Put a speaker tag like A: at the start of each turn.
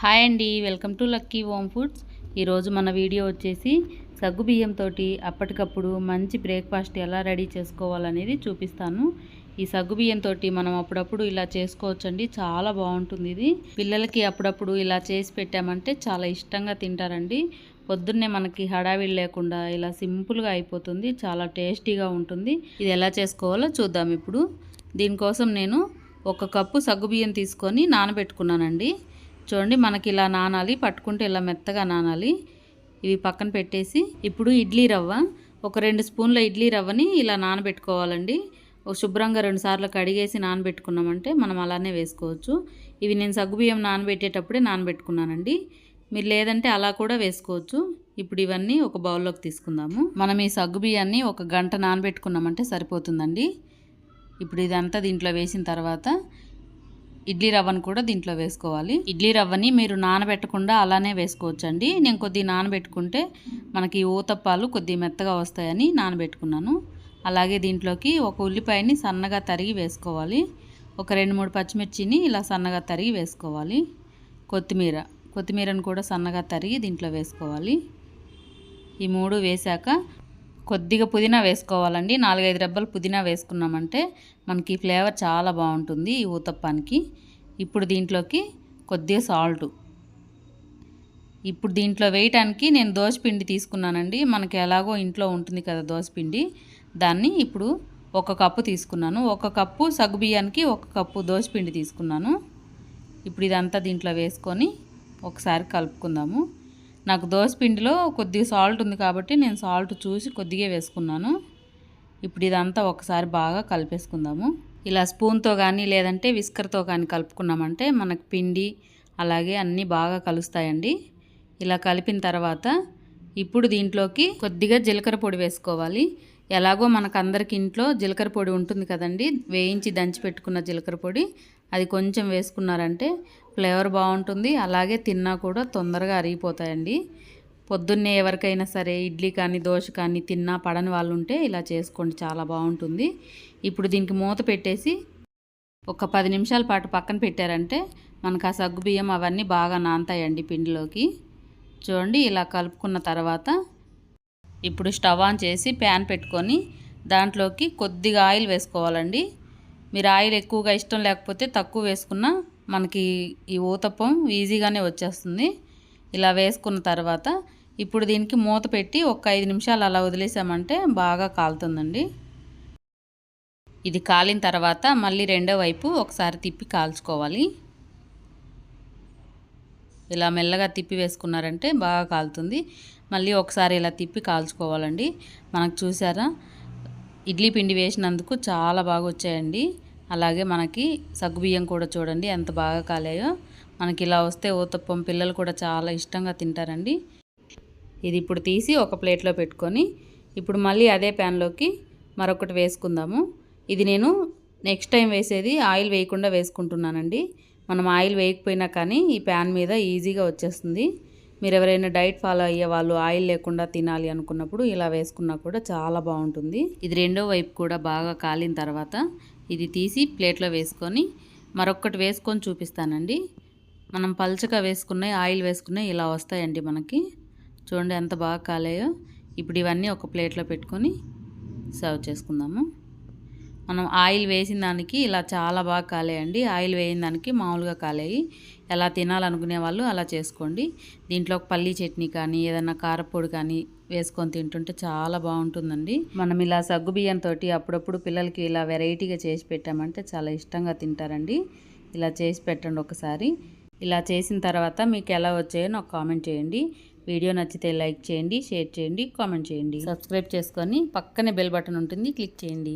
A: Hi అండి welcome to lucky home foods. ఈరోజు మన వీడియో వచ్చేసి సగ్గు బియ్యంతో అప్పటికప్పుడు మంచి బ్రేక్ఫాస్ట్ ఎలా రెడీ చేసుకోవాలనేది చూపిస్తాను. ఈ సగ్గు బియ్యంతో మనం అప్పుడప్పుడు ఇలా చేసుకోవచ్చండి చాలా బాగుంటుంది ఇది. పిల్లలకి అప్పుడప్పుడు ఇలా చేసి పెట్టామంటే చాలా ఇష్టంగా తింటారండి. పొద్దున్నే మనకి హడావిడి లేకుండా ఇలా సింపుల్గా అయిపోతుంది చాలా టేస్టీగా ఉంటుంది. ఇది ఎలా చేసుకోవాలో చూద్దాం ఇప్పుడు. దీనికోసం నేను ఒక కప్పు సగ్గుబియ్యం తీసుకొని నానబెట్టుకున్నానండి. చూడండి మనకి ఇలా నానాలి పట్టుకుంటే ఇలా మెత్తగా నానాలి. ఇవి పక్కన పెట్టేసి ఇప్పుడు ఇడ్లీ రవ్వ ఒక రెండు స్పూన్ల ఇడ్లీ రవ్వని ఇలా నానబెట్టుకోవాలండి. ఒక శుభ్రంగా రెండు సార్లు కడిగేసి నానబెట్టుకున్నామంటే మనం అలానే వేసుకోవచ్చు. ఇవి నేను సగ్గుబియ్యం నానబెట్టేటప్పుడే నానబెట్టుకున్నానండి. మీరు లేదంటే అలా కూడా వేసుకోవచ్చు. ఇప్పుడు ఇవన్నీ ఒక బౌల్లోకి తీసుకుందాము. మనం ఈ సగ్గుబియ్యాన్ని ఒక గంట నానబెట్టుకున్నామంటే సరిపోతుందండి. ఇప్పుడు ఇదంతా దీంట్లో వేసిన తర్వాత ఇడ్లీ రవ్వను కూడా దీంట్లో వేసుకోవాలి. ఇడ్లీ రవ్వని మీరు నానబెట్టకుండా అలానే వేసుకోవచ్చండి. నేను కొద్దిగా నానబెట్టుకుంటే మనకి ఊతప్పాలు కొద్దిగా మెత్తగా వస్తాయని నానబెట్టుకున్నాను. అలాగే దీంట్లోకి ఒక ఉల్లిపాయని సన్నగా తరిగి వేసుకోవాలి. ఒక రెండు మూడు పచ్చిమిర్చిని ఇలా సన్నగా తరిగి వేసుకోవాలి. కొత్తిమీర కొత్తిమీరను కూడా సన్నగా తరిగి దీంట్లో వేసుకోవాలి. ఈ మూడు వేశాక కొద్దిగా పుదీనా వేసుకోవాలండి. నాలుగైదు రెబ్బలు పుదీనా వేసుకున్నామంటే మనకి ఫ్లేవర్ చాలా బాగుంటుంది ఈ ఊతప్పానికి. ఇప్పుడు దీంట్లోకి కొద్దిగా సాల్ట్. ఇప్పుడు దీంట్లో వేయటానికి నేను దోశపిండి తీసుకున్నానండి. మనకి ఎలాగో ఇంట్లో ఉంటుంది కదా దోశపిండి దాన్ని ఇప్పుడు ఒక కప్పు తీసుకున్నాను. ఒక కప్పు సగ్గుబియ్యానికి ఒక కప్పు దోశపిండి తీసుకున్నాను. ఇప్పుడు ఇదంతా దీంట్లో వేసుకొని ఒకసారి కలుపుకుందాము. నాకు దోశ పిండిలో కొద్దిగా సాల్ట్ ఉంది కాబట్టి నేను సాల్ట్ చూసి కొద్దిగా వేసుకున్నాను. ఇప్పుడు ఇదంతా ఒకసారి బాగా కలిపేసుకుందాము. ఇలా స్పూన్తో కానీ లేదంటే విస్కర్తో కానీ కలుపుకున్నామంటే మనకు పిండి అలాగే అన్నీ బాగా కలుస్తాయండి. ఇలా కలిపిన తర్వాత ఇప్పుడు దీంట్లోకి కొద్దిగా జీలకర్ర పొడి వేసుకోవాలి. ఎలాగో మనకు అందరికి ఇంట్లో జీలకర్ర పొడి ఉంటుంది కదండి. వేయించి దంచి పెట్టుకున్న జీలకర్ర పొడి. అది కొంచెం వేసుకున్నారంటే ఫ్లేవర్ బాగుంటుంది. అలాగే తిన్నా కూడా తొందరగా అరిగిపోతాయండి. పొద్దున్నే ఎవరికైనా సరే ఇడ్లీ కానీ దోశ కానీ తిన్నా పడని వాళ్ళు ఉంటే ఇలా చేసుకోండి. చాలా బాగుంటుంది. ఇప్పుడు దీనికి మూత పెట్టేసి ఒక పది నిమిషాల పాటు పక్కన పెట్టారంటే మనకు ఆ సగ్గు బియ్యం అవన్నీ బాగా నాంతాయండి పిండిలోకి. చూడండి ఇలా కలుపుకున్న తర్వాత ఇప్పుడు స్టవ్ ఆన్ చేసి ప్యాన్ పెట్టుకొని దాంట్లోకి కొద్దిగా ఆయిల్ వేసుకోవాలండి. మీరు ఆయిల్ ఎక్కువగా ఇష్టం లేకపోతే తక్కువ వేసుకున్నా మనకి ఈ ఊతప్పం ఈజీగానే వచ్చేస్తుంది. ఇలా వేసుకున్న తర్వాత ఇప్పుడు దీనికి మూత పెట్టి ఒక ఐదు నిమిషాలు అలా వదిలేసామంటే బాగా కాలుతుందండి. ఇది కాలిన తర్వాత మళ్ళీ రెండో వైపు ఒకసారి తిప్పి కాల్చుకోవాలి. ఇలా మెల్లగా తిప్పి వేసుకున్నారంటే బాగా కాలుతుంది. మళ్ళీ ఒకసారి ఇలా తిప్పి కాల్చుకోవాలండి. మనకు చూసారా? ఇడ్లీ పిండి వేసినందుకు చాలా బాగా వచ్చాయండి. అలాగే మనకి సగ్గుబియ్యం కూడా చూడండి ఎంత బాగా కాలేయో. మనకి ఇలా వస్తే ఊతప్పం పిల్లలు కూడా చాలా ఇష్టంగా తింటారండి. ఇది ఇప్పుడు తీసి ఒక ప్లేట్లో పెట్టుకొని ఇప్పుడు మళ్ళీ అదే ప్యాన్లోకి మరొకటి వేసుకుందాము. ఇది నేను నెక్స్ట్ టైం వేసేది ఆయిల్ వేయకుండా వేసుకుంటున్నానండి. మనం ఆయిల్ వేయకపోయినా కానీ ఈ ప్యాన్ మీద ఈజీగా వచ్చేస్తుంది. మీరు ఎవరైనా డైట్ ఫాలో అయ్యే వాళ్ళు ఆయిల్ లేకుండా తినాలి అనుకున్నప్పుడు ఇలా వేసుకున్నా కూడా చాలా బాగుంటుంది. ఇది రెండో వైపు కూడా బాగా కాలిన తర్వాత ఇది తీసి ప్లేట్లో వేసుకొని మరొకటి వేసుకొని చూపిస్తానండి. మనం పల్చగా వేసుకున్నాయి ఆయిల్ వేసుకున్నాయి ఇలా వస్తాయండి మనకి. చూడండి ఎంత బాగా కాలేయో. ఇప్పుడు ఇవన్నీ ఒక ప్లేట్లో పెట్టుకొని సర్వ్ చేసుకుందాము. మనం ఆయిల్ వేసిన దానికి ఇలా చాలా బాగా కాలేయండి. ఆయిల్ వేయిన దానికి మామూలుగా కాలేయి. ఎలా తినాలనుకునే వాళ్ళు అలా చేసుకోండి. దీంట్లో పల్లీ చట్నీ కానీ ఏదైనా కారపొడి కానీ వేసుకొని తింటుంటే చాలా బాగుంటుందండి. మనం ఇలా సగ్గు బియ్యంతో అప్పుడప్పుడు పిల్లలకి ఇలా వెరైటీగా చేసి పెట్టామంటే చాలా ఇష్టంగా తింటారండి. ఇలా చేసి పెట్టండి ఒకసారి. ఇలా చేసిన తర్వాత మీకు ఎలా వచ్చాయో నాకు కామెంట్ చేయండి. వీడియో నచ్చితే లైక్ చేయండి షేర్ చేయండి కామెంట్ చేయండి. సబ్స్క్రైబ్ చేసుకొని పక్కనే బెల్ బటన్ ఉంటుంది క్లిక్ చేయండి.